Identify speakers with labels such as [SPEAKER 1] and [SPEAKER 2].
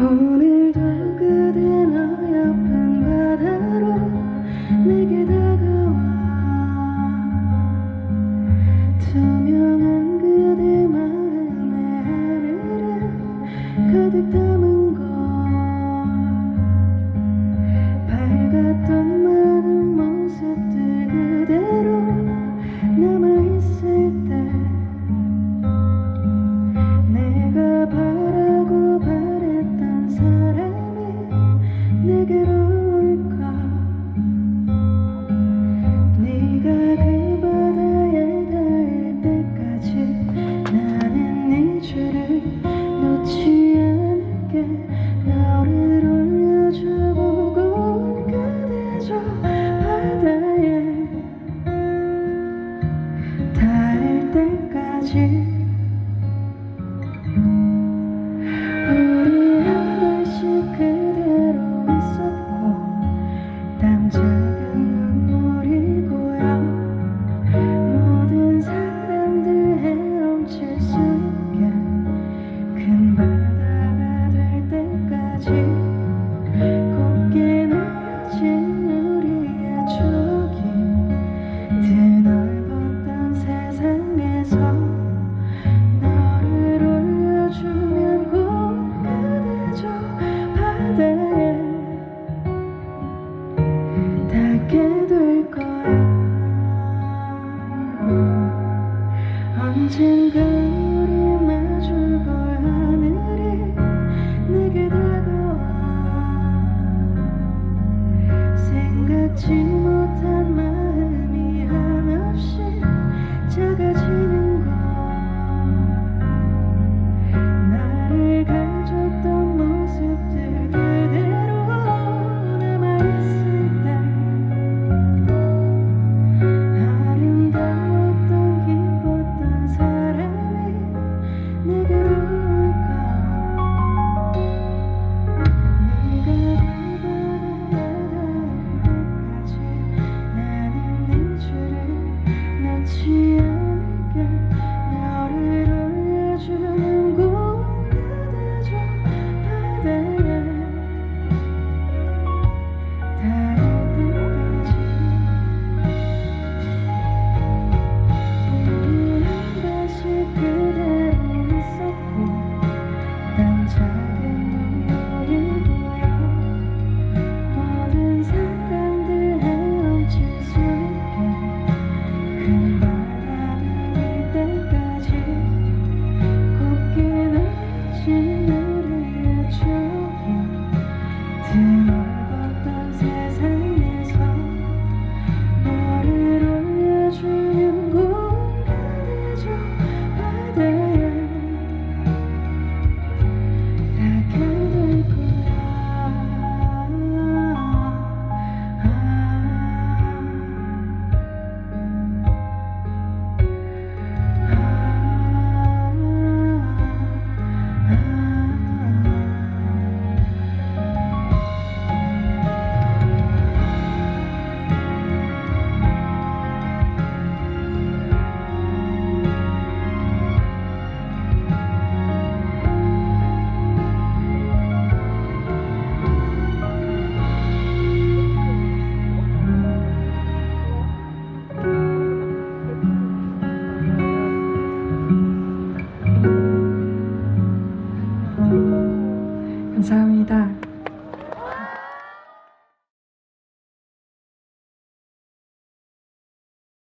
[SPEAKER 1] 오늘도 future 언젠가 우리 마주볼 하늘이 내게 다가와. 생각지 마 감사합니다.